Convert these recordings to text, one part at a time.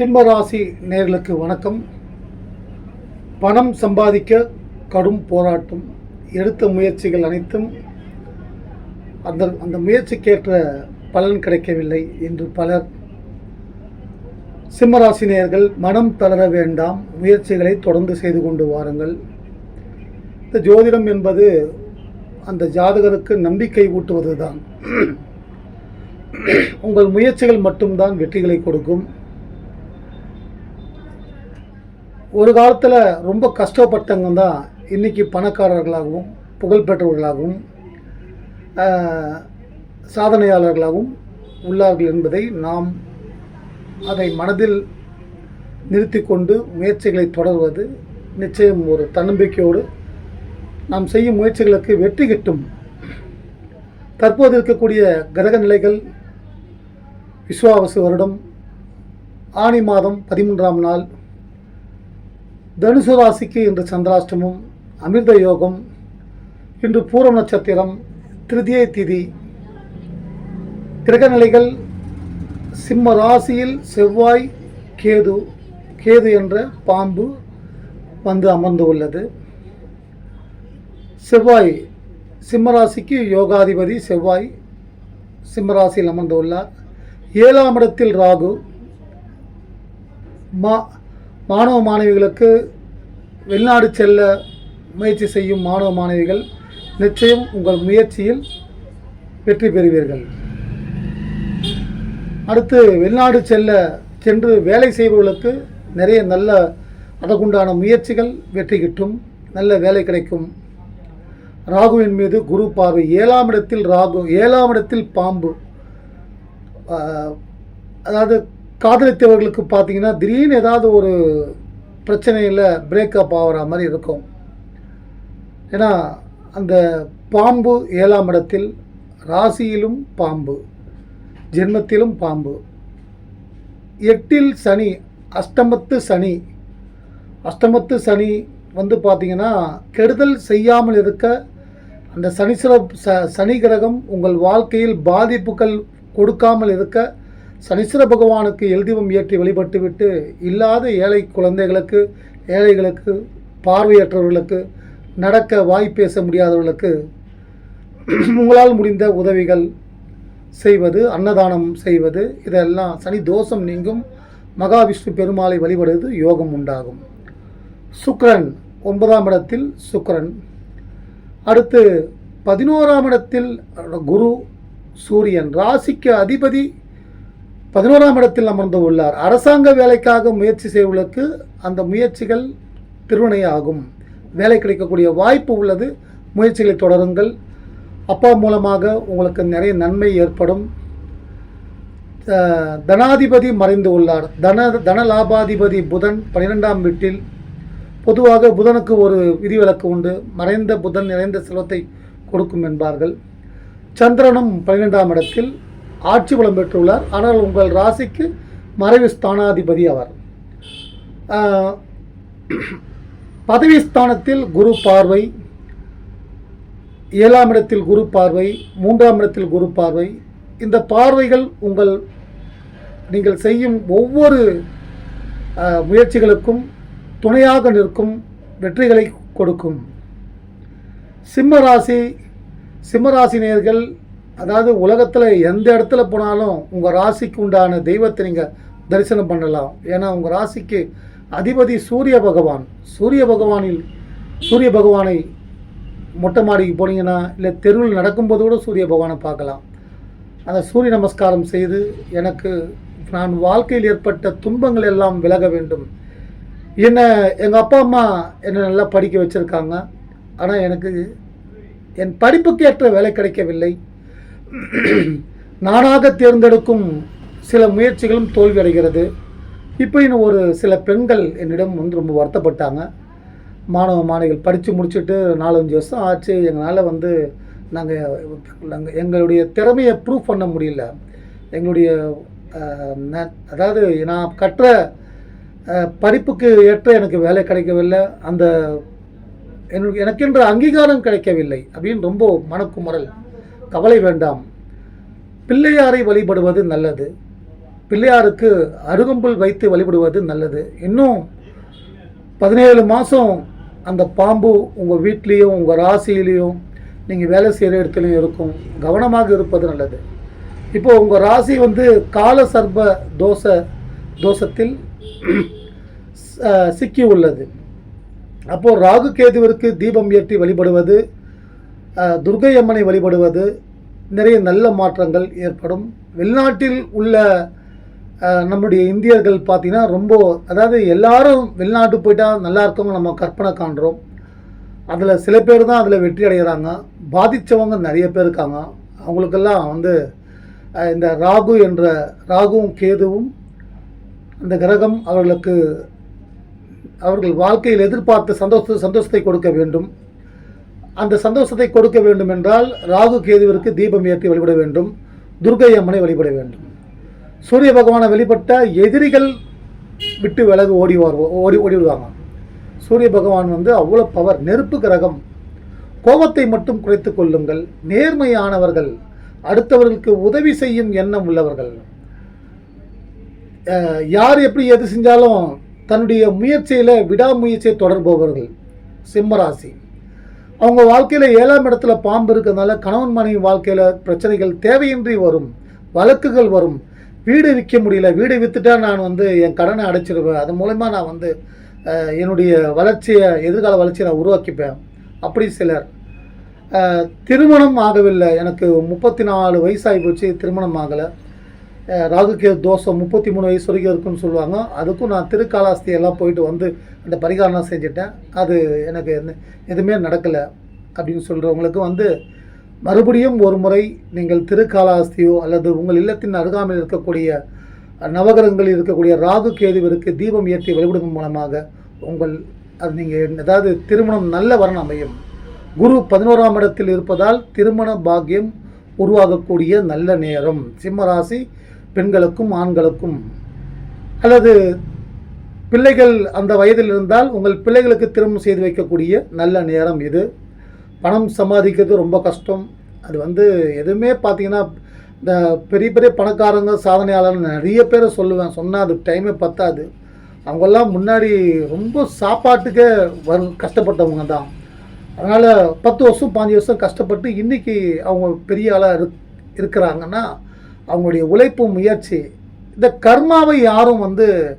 சிம்மராசி நேர்களுக்கு வணக்கம். பணம் சம்பாதிக்க கடும் போராட்டம். எடுத்த முயற்சிகள் அனைத்தும் அந்த அந்த முயற்சிக்கேற்ற பலன் கிடைக்கவில்லை என்று பலர். சிம்மராசினியர்கள் மனம் தளர வேண்டாம். முயற்சிகளை தொடர்ந்து செய்து கொண்டு வாருங்கள். இந்த ஜோதிடம் என்பது அந்த ஜாதகருக்கு நம்பிக்கை ஊட்டுவது தான் உங்கள் முயற்சிகள் மட்டும்தான் வெற்றிகளை கொடுக்கும். ஒரு காலத்தில் ரொம்ப கஷ்டப்பட்டவங்க தான் இன்றைக்கி பணக்காரர்களாகவும் புகழ்பெற்றவர்களாகவும் சாதனையாளர்களாகவும் உள்ளார்கள் என்பதை நாம் அதை மனதில் நிறுத்தி கொண்டு முயற்சிகளை தொடர்வது நிச்சயம் ஒரு தன்னம்பிக்கையோடு நாம் செய்யும் முயற்சிகளுக்கு வெற்றி கிட்டும். தற்போது இருக்கக்கூடிய கிரக நிலைகள் விஸ்வாவசு வருடம் ஆனி மாதம் பதிமூன்றாம் நாள் தனுசு ராசிக்கு இன்று சந்திராஷ்டமம் அமிர்த யோகம் இன்று பூரம் நட்சத்திரம் திருதியை திதி. கிரகநிலைகள் சிம்ம ராசியில் செவ்வாய் கேது கேது என்ற பாம்பு வந்து அமர்ந்து உள்ளது. செவ்வாய் சிம்மராசிக்கு யோகாதிபதி செவ்வாய் சிம்மராசியில் அமர்ந்து உள்ளார். ஏழாம் இடத்தில் ராகு மா மாணவ மாணவிகளுக்கு வெளிநாடு செல்ல முயற்சி செய்யும் மாணவ மாணவிகள் நிச்சயம் உங்கள் முயற்சியில் வெற்றி பெறுவீர்கள். அடுத்து வெளிநாடு செல்ல சென்று வேலை செய்பவர்களுக்கு நிறைய நல்ல அதற்குண்டான முயற்சிகள் வெற்றி கிட்டும் நல்ல வேலை கிடைக்கும். ராகுவின் மீது குரு பார்வை. ஏழாம் இடத்தில் ராகு ஏழாம் இடத்தில் பாம்பு. அதாவது காதலித்தவர்களுக்கு பார்த்தீங்கன்னா திடீர்னு ஏதாவது ஒரு பிரச்சனையில் பிரேக்கப் ஆகிற மாதிரி இருக்கும். ஏன்னா அந்த பாம்பு ஏழாம் இடத்தில் ராசியிலும் பாம்பு ஜென்மத்திலும் பாம்பு. எட்டில் சனி அஷ்டமத்து சனி. அஷ்டமத்து சனி வந்து பார்த்தீங்கன்னா கெடுதல் செய்யாமல் இருக்க அந்த சனீஸ்வர ச சனி கிரகம் உங்கள் வாழ்க்கையில் பாதிப்புகள் கொடுக்காமல் இருக்க சனீஸ்வர பகவானுக்கு எல்தீபம் ஏற்றி வழிபட்டுவிட்டு இல்லாத ஏழை குழந்தைகளுக்கு ஏழைகளுக்கு பார்வையற்றவர்களுக்கு நடக்க வாய் பேச முடியாதவர்களுக்கு உங்களால் முடிந்த உதவிகள் செய்வது அன்னதானம் செய்வது இதெல்லாம் சனி தோஷம் நீங்கும். மகாவிஷ்ணு பெருமாளை வழிபடுவது யோகம் உண்டாகும். சுக்ரன் ஒன்பதாம் இடத்தில் சுக்கிரன். அடுத்து பதினோராம் இடத்தில் குரு சூரியன். ராசிக்கு அதிபதி பதினோராம் இடத்தில் அமர்ந்து உள்ளார். அரசாங்க வேலைக்காக முயற்சி செய்வதற்கு அந்த முயற்சிகள் திருவினையாகும் வேலை கிடைக்கக்கூடிய வாய்ப்பு உள்ளது. முயற்சிகளை தொடருங்கள். அப்பா மூலமாக உங்களுக்கு நிறைய நன்மை ஏற்படும். தனாதிபதி மறைந்து உள்ளார். தன தன லாபாதிபதி புதன் பன்னிரெண்டாம் வீட்டில் பொதுவாக புதனுக்கு ஒரு விதிவிலக்கு உண்டு. மறைந்த புதன் நிறைந்த செல்வத்தை கொடுக்கும் என்பார்கள். சந்திரனும் பன்னிரெண்டாம் இடத்தில் ஆட்சி பலம் பெற்றுள்ளார். ஆனால் உங்கள் ராசிக்கு மறைவு ஸ்தானாதிபதி அவர். பதவி ஸ்தானத்தில் குரு பார்வை ஏழாம் இடத்தில் குரு பார்வை மூன்றாம் இடத்தில் குரு பார்வை. இந்த பார்வைகள் உங்கள் நீங்கள் செய்யும் ஒவ்வொரு முயற்சிகளுக்கும் துணையாக நிற்கும் வெற்றிகளை கொடுக்கும். சிம்மராசி சிம்மராசினியர்கள் அதாவது உலகத்தில் எந்த இடத்துல போனாலும் உங்கள் ராசிக்கு உண்டான தெய்வத்தை நீங்கள் தரிசனம் பண்ணலாம். ஏன்னா உங்கள் ராசிக்கு அதிபதி சூரிய பகவான். சூரிய பகவானில் சூரிய பகவானை மொட்டை மாடிக்கு போனீங்கன்னா இல்லை தெருவில் நடக்கும்போது கூட சூரிய பகவானை பார்க்கலாம். அந்த சூரிய நமஸ்காரம் செய்து எனக்கு நான் வாழ்க்கையில் ஏற்பட்ட துன்பங்கள் எல்லாம் விலக வேண்டும். என்னை எங்கள் அப்பா அம்மா என்னை நல்லா படிக்க வச்சுருக்காங்க. ஆனால் எனக்கு என் படிப்புக்கு ஏற்ற வேலை கிடைக்கவில்லை. நானாக தேர்ந்தெடுக்கும் சில முயற்சிகளும் தோல்வி அடைகிறது. இன்னும் ஒரு சில பெண்கள் என்னிடம் வந்து ரொம்ப வருத்தப்பட்டாங்க. மாணவ மாணவிகள் படித்து முடிச்சுட்டு நாலஞ்சு வருஷம் ஆச்சு. எங்களால் வந்து நாங்கள் நாங்கள் எங்களுடைய திறமையை ப்ரூவ் பண்ண முடியல. எங்களுடைய அதாவது நான் கற்ற படிப்புக்கு ஏற்ற எனக்கு வேலை கிடைக்கவில்லை. அந்த எனக்கு எனக்கென்ற அங்கீகாரம் கிடைக்கவில்லை. அப்படின்னு ரொம்ப மனக்குமரல் கவலை வேண்டாம். பிள்ளையாரை வழிபடுவது நல்லது. பிள்ளையாருக்கு அருகம்புல் வைத்து வழிபடுவது நல்லது. இன்னும் பதினேழு மாதம் அந்த பாம்பு உங்கள் வீட்லேயும் உங்கள் ராசியிலையும் நீங்கள் வேலை செய்கிற இடத்துலையும் இருக்கும். கவனமாக இருப்பது நல்லது. இப்போ உங்கள் ராசி வந்து கால சர்ப தோஷ தோஷத்தில் சிக்கி உள்ளது. அப்போது ராகு கேதுவிற்கு தீபம் ஏற்றி வழிபடுவது துர்கை அம்மனை வழிபடுவது நிறைய நல்ல மாற்றங்கள் ஏற்படும். வெளிநாட்டில் உள்ள நம்முடைய இந்தியர்கள் பார்த்திங்கன்னா ரொம்ப அதாவது எல்லாரும் வெளிநாட்டு போயிட்டால் நல்லா இருக்கவங்க நம்ம கற்பனை காண்றோம். அதில் சில பேர் தான் அதில் வெற்றி அடைகிறாங்க பாதித்தவங்க நிறைய பேர் இருக்காங்க. அவங்களுக்கெல்லாம் வந்து இந்த ராகு என்ற ராகுவும் கேதுவும் அந்த கிரகம் அவர்களுக்கு அவர்கள் வாழ்க்கையில் எதிர்பார்த்த சந்தோஷ சந்தோஷத்தை கொடுக்க வேண்டும். அந்த சந்தோஷத்தை கொடுக்க வேண்டும் என்றால் ராகு கேதுவிற்கு தீபம் ஏற்றி வழிபட வேண்டும் துர்க்கை அம்மனை வழிபட வேண்டும். சூரிய பகவானை வழிபட்ட எதிரிகள் விட்டு விலகு ஓடி வருவ- ஓடி ஓடி விடுவாங்க சூரிய பகவான் வந்து அவ்வளோ பவர் நெருப்பு கிரகம். கோபத்தை மட்டும் குறைத்து கொள்ளுங்கள். நேர்மையானவர்கள் அடுத்தவர்களுக்கு உதவி செய்யும் எண்ணம் உள்ளவர்கள். யார் எப்படி எது செஞ்சாலும் தன்னுடைய முயற்சியில் விடாமுயற்சியை தொடர்பவர்கள் சிம்மராசி. அவங்க வாழ்க்கையில் ஏழாம் இடத்துல பாம்பு இருக்கிறதுனால கணவன் மனைவி வாழ்க்கையில் பிரச்சனைகள் தேவையின்றி வரும் வழக்குகள் வரும். வீடு விற்க முடியல. வீடு விற்றுட்டா நான் வந்து என் கடனை அடைச்சிருவேன். அது மூலயமா நான் வந்து என்னுடைய வளர்ச்சியை எதிர்கால வளர்ச்சியை நான் உருவாக்கிப்பேன். அப்படி சிலர். திருமணம் ஆகவில்லை. எனக்கு முப்பத்தி நாலு வயசாகி போச்சு. திருமணம் ஆகலை. ராகுகே தோஷம் முப்பத்தி மூணு வயசு வரைக்கும் இருக்குன்னு சொல்லுவாங்க. அதுக்கும் நான் திருக்காலாஸ்தி எல்லாம் போயிட்டு வந்து அந்த பரிகாரம் செஞ்சுட்டேன். அது எனக்கு எதுவுமே நடக்கலை அப்படின்னு சொல்கிறவங்களுக்கு வந்து மறுபடியும் ஒரு முறை நீங்கள் திருக்காலாஸ்தியோ அல்லது உங்கள் இல்லத்தின் அருகாமையில் இருக்கக்கூடிய நவகிரகங்களில் இருக்கக்கூடிய ராகு கேதுவிற்கு தீபம் ஏற்றி வழிபடுவதன் மூலமாக உங்கள் அது நீங்கள் அதாவது திருமணம் நல்ல வரன் அமையும். குரு பதினோராம் இடத்தில் இருப்பதால் திருமண பாக்கியம் உருவாகக்கூடிய நல்ல நேரம். சிம்மராசி பெண்களுக்கும் ஆண்களுக்கும். அல்லது பிள்ளைகள் அந்த வயதில் இருந்தால் உங்கள் பிள்ளைகளுக்கு திருமணம் செய்து வைக்கக்கூடிய நல்ல நேரம் இது. பணம் சம்பாதிக்கிறது ரொம்ப கஷ்டம். அது வந்து எதுவுமே பார்த்தீங்கன்னா இந்த பெரிய பெரிய பணக்காரங்க சாதனையாளர் நிறைய பேரை சொல்லுவேன். சொன்னால் அது டைமே பத்தாது. அவங்கெல்லாம் முன்னாடி ரொம்ப சாப்பாட்டுக்கே வரும் கஷ்டப்பட்டவங்க தான். அதனால் பத்து வருஷம் பாஞ்சு வருஷம் கஷ்டப்பட்டு இன்றைக்கி அவங்க பெரிய ஆளாக இருக் இருக்கிறாங்கன்னா அவங்களுடைய உழைப்பு முயற்சி இந்த கர்மாவை யாரும் வந்து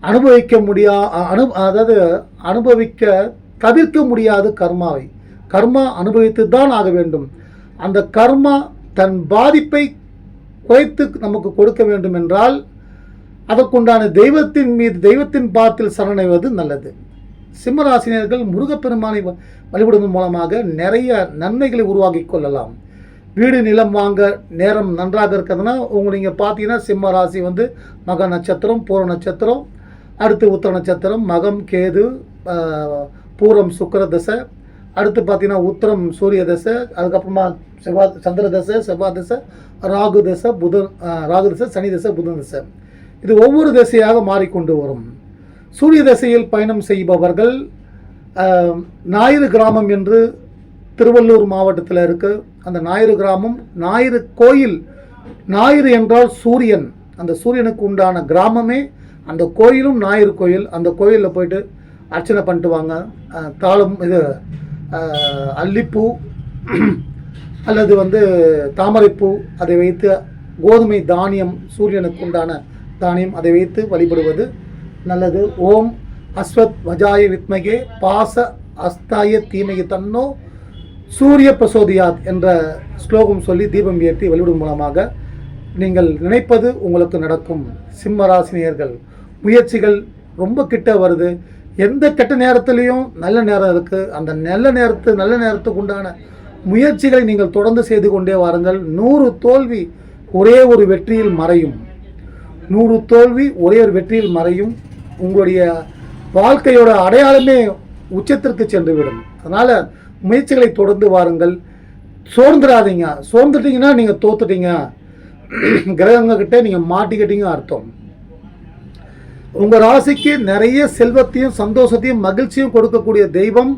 அனுபவிக்க முடியா அனு அதாவது அனுபவிக்க தவிர்க்க முடியாது கர்மாவை. கர்மா அனுபவித்து தான் ஆக வேண்டும். அந்த கர்மா தன் பாதிப்பை குறைத்து நமக்கு கொடுக்க வேண்டும் என்றால் அதற்குண்டான தெய்வத்தின் மீது தெய்வத்தின் பாத்தில் சரணடைவது நல்லது. சிம்மராசினியர்கள் முருகப்பெருமானை வ- வழிபடுவதன் மூலமாக நிறைய நன்மைகளை உருவாக்கி கொள்ளலாம். வீடு நிலம் வாங்க நேரம் நன்றாக இருக்கிறதுனா உங்களை நீங்கள் பார்த்தீங்கன்னா சிம்ம ராசி வந்து மக நட்சத்திரம் பூர நட்சத்திரம் அடுத்து உத்தர நட்சத்திரம் மகம் கேது பூரம் சுக்கர தசை அடுத்து பார்த்தீங்கன்னா உத்தரம் சூரிய தசை அதுக்கப்புறமா செவ்வாய் சந்திர தசை செவ்வாய் தசை ராகு தசை புதன் ராகு தசை சனி தசை புதன் தசை. இது ஒவ்வொரு திசையாக மாறிக்கொண்டு வரும். சூரிய திசையில் பயணம் செய்பவர்கள் ஞாயிறு கிராமம் என்று திருவள்ளூர் மாவட்டத்தில் இருக்குது அந்த ஞாயிறு கிராமம் ஞாயிறு கோயில். ஞாயிறு என்றால் சூரியன். அந்த சூரியனுக்கு உண்டான கிராமமே அந்த கோயிலும் ஞாயிறு கோயில். அந்த கோயிலில் போயிட்டு அர்ச்சனை பண்ணிட்டு வாங்க. தாளம் இது அல்லிப்பூ அல்லது வந்து தாமரைப்பூ அதை வைத்து கோதுமை தானியம் சூரியனுக்கு உண்டான தானியம் அதை வைத்து வழிபடுவது நல்லது. ஓம் அஸ்வத் வஜாய வித்மகே. பாச அஸ்தாய தீமகி தன்னோ சூரிய பிரசோதியாத் என்ற ஸ்லோகம் சொல்லி தீபம் ஏற்றி வழிபடும் மூலமாக நீங்கள் நினைப்பது உங்களுக்கு நடக்கும். சிம்ம ராசினியர்கள் முயற்சிகள் ரொம்ப கிட்ட வருது. எந்த கெட்ட நேரத்துலேயும் நல்ல நேரம் இருக்குது அந்த நல்ல நேரத்து நல்ல நேரத்துக்கு உண்டான முயற்சிகளை நீங்கள் தொடர்ந்து செய்து கொண்டே வாருங்கள். நூறு தோல்வி ஒரே ஒரு வெற்றியில் மறையும். நூறு தோல்வி ஒரே ஒரு வெற்றியில் மறையும். உங்களுடைய வாழ்க்கையோட அடையாளமே உச்சத்திற்கு சென்றுவிடும். அதனால் முயற்சிகளை தொடர்ந்து வாருங்கள். சோர்ந்துடாதீங்க சோர்ந்துட்டீங்கன்னா நீங்கள் தோத்துட்டீங்க. கிரகங்கக்கிட்ட நீங்கள் மாட்டிக்கிட்டீங்க அர்த்தம். உங்கள் ராசிக்கு நிறைய செல்வத்தையும் சந்தோஷத்தையும் மகிழ்ச்சியும் கொடுக்கக்கூடிய தெய்வம்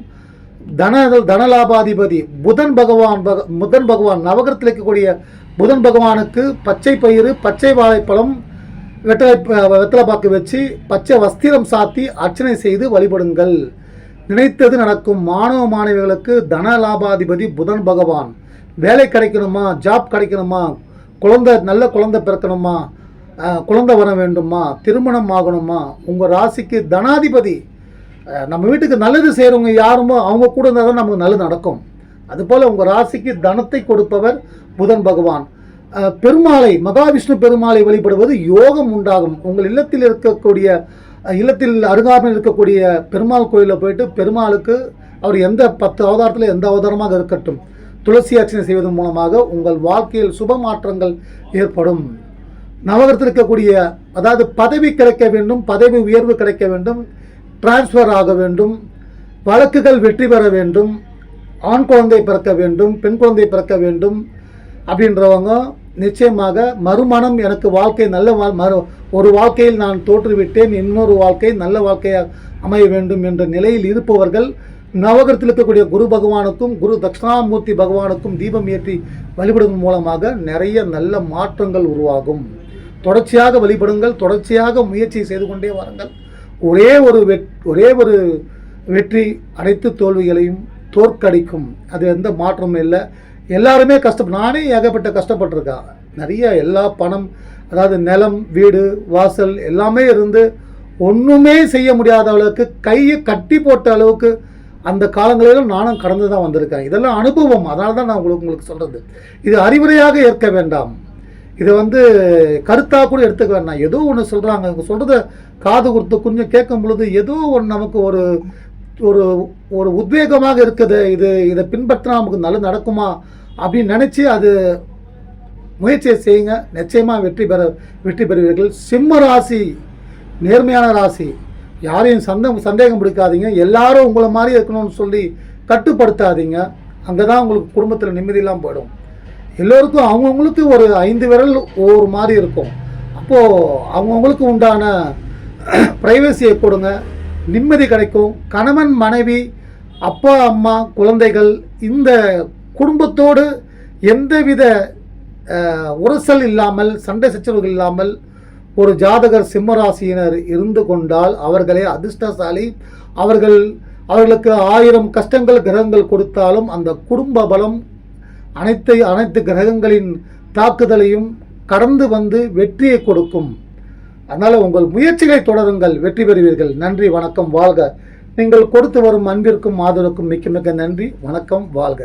தன தனலாபாதிபதி புதன் பகவான் பக புதன் பகவான் நவகரத்தில் இருக்கக்கூடிய புதன் பகவானுக்கு பச்சை பயிறு பச்சை வாழைப்பழம் வெத்தலை வெத்தலை பாக்கு வச்சு பச்சை வஸ்திரம் சாத்தி அர்ச்சனை செய்து வழிபடுங்கள். நினைத்தது நடக்கும் மாணவ மாணவிகளுக்கு தன லாபாதிபதி புதன் பகவான். வேலை கிடைக்கணுமா? ஜாப் கிடைக்கணுமா? குழந்தை நல்ல குழந்தை பிறக்கணுமா? குழந்தை வர வேண்டுமா? திருமணம் ஆகணுமா? உங்கள் ராசிக்கு தனாதிபதி. நம்ம வீட்டுக்கு நல்லது செய்கிறவங்க யாருமோ அவங்க கூட இருந்தால் தான் நமக்கு நல்லது நடக்கும். அதுபோல் உங்கள் ராசிக்கு தனத்தை கொடுப்பவர் புதன் பகவான். பெருமாளை மகாவிஷ்ணு பெருமாளை வழிபடுவது யோகம் உண்டாகும். உங்கள் இல்லத்தில் இருக்கக்கூடிய இல்லத்தில் அருகாமையில் இருக்கக்கூடிய பெருமாள் கோயிலில் போயிட்டு பெருமாளுக்கு அவர் எந்த பத்து அவதாரத்தில் எந்த அவதாரமாக இருக்கட்டும் துளசி அர்ச்சனை செய்வதன் மூலமாக உங்கள் வாழ்க்கையில் சுப மாற்றங்கள் ஏற்படும். நவகரத்தில் இருக்கக்கூடிய அதாவது பதவி கிடைக்க வேண்டும் பதவி உயர்வு கிடைக்க வேண்டும் டிரான்ஸ்ஃபர் ஆக வேண்டும் வழக்குகள் வெற்றி பெற வேண்டும் ஆண் குழந்தை பிறக்க வேண்டும் பெண் குழந்தை பிறக்க வேண்டும் அப்படின்றவங்க நிச்சயமாக மறுமணம் எனக்கு வாழ்க்கை நல்ல வாழ் மறு ஒரு வாழ்க்கையில் நான் தோற்றுவிட்டேன் இன்னொரு வாழ்க்கை நல்ல வாழ்க்கையாக அமைய வேண்டும் என்ற நிலையில் இருப்பவர்கள் நவகரத்தில் இருக்கக்கூடிய குரு பகவானுக்கும் குரு தட்சிணாமூர்த்தி பகவானுக்கும் தீபம் ஏற்றி வழிபடுவதன் மூலமாக நிறைய நல்ல மாற்றங்கள் உருவாகும். தொடர்ச்சியாக வழிபடுங்கள் தொடர்ச்சியாக முயற்சி செய்து கொண்டே வாருங்கள். ஒரே ஒரு வெட் ஒரே ஒரு வெற்றி அனைத்து தோல்விகளையும் தோற்கடிக்கும். அது எந்த மாற்றமும் இல்லை. எல்லாருமே கஷ்டம் நானே ஏகப்பட்ட கஷ்டப்பட்டிருக்கேன். நிறைய எல்லா பணம் அதாவது நிலம் வீடு வாசல் எல்லாமே இருந்து ஒன்றுமே செய்ய முடியாத அளவுக்கு கையை கட்டி போட்ட அளவுக்கு அந்த காலங்களிலும் நானும் கடந்து தான் வந்திருக்கேன். இதெல்லாம் அனுபவம். அதனால தான் நான் உங்களுக்கு உங்களுக்கு சொல்கிறது இது அறிவுரையாக ஏற்க வேண்டாம். இதை வந்து கருத்தாக கூட எடுத்துக்க வேண்டாம். ஏதோ ஒன்று சொல்கிறாங்க இவங்க சொல்கிறத காது கொடுத்து கொஞ்சம் கேட்கும் பொழுது ஏதோ ஒன்று நமக்கு ஒரு ஒரு ஒரு உத்வேகமாக இருக்குது. இது இதை பின்பற்றினா நமக்கு நல்லது நடக்குமா அப்படின்னு நினச்சி அது முயற்சியை செய்யுங்க. நிச்சயமாக வெற்றி பெற வெற்றி பெறுவீர்கள். சிம்ம ராசி நேர்மையான ராசி யாரையும் சந்த சந்தேகம் பிடிக்காதீங்க. எல்லாரும் உங்களை மாதிரி இருக்கணும்னு சொல்லி கட்டுப்படுத்தாதீங்க. அங்கே தான் உங்களுக்கு குடும்பத்தில் நிம்மதியெல்லாம் போயிடும். எல்லோருக்கும் அவங்கவுங்களுக்கு ஒரு ஐந்து விரல் ஒவ்வொரு மாதிரி இருக்கும். அப்போது அவங்கவுங்களுக்கு உண்டான ப்ரைவசியை கொடுங்க. நிம்மதி கிடைக்கும். கணவன் மனைவி அப்பா அம்மா குழந்தைகள் இந்த குடும்பத்தோடு எந்தவித உரசல் இல்லாமல் சண்டை சச்சரவுகள் இல்லாமல் ஒரு ஜாதகர் சிம்மராசியினர் இருந்து கொண்டால் அவர்களே அதிர்ஷ்டசாலி. அவர்கள் அவர்களுக்கு ஆயிரம் கஷ்டங்கள் கிரகங்கள் கொடுத்தாலும் அந்த குடும்ப பலம் அனைத்து அனைத்து கிரகங்களின் தாக்குதலையும் கடந்து வந்து வெற்றியை கொடுக்கும். அதனால் உங்கள் முயற்சிகளை தொடருங்கள். வெற்றி பெறுவீர்கள். நன்றி வணக்கம் வாழ்க. நீங்கள் கொடுத்து வரும் அன்பிற்கும் ஆதரவுக்கும் மிக்க மிக்க நன்றி. வணக்கம் வாழ்க.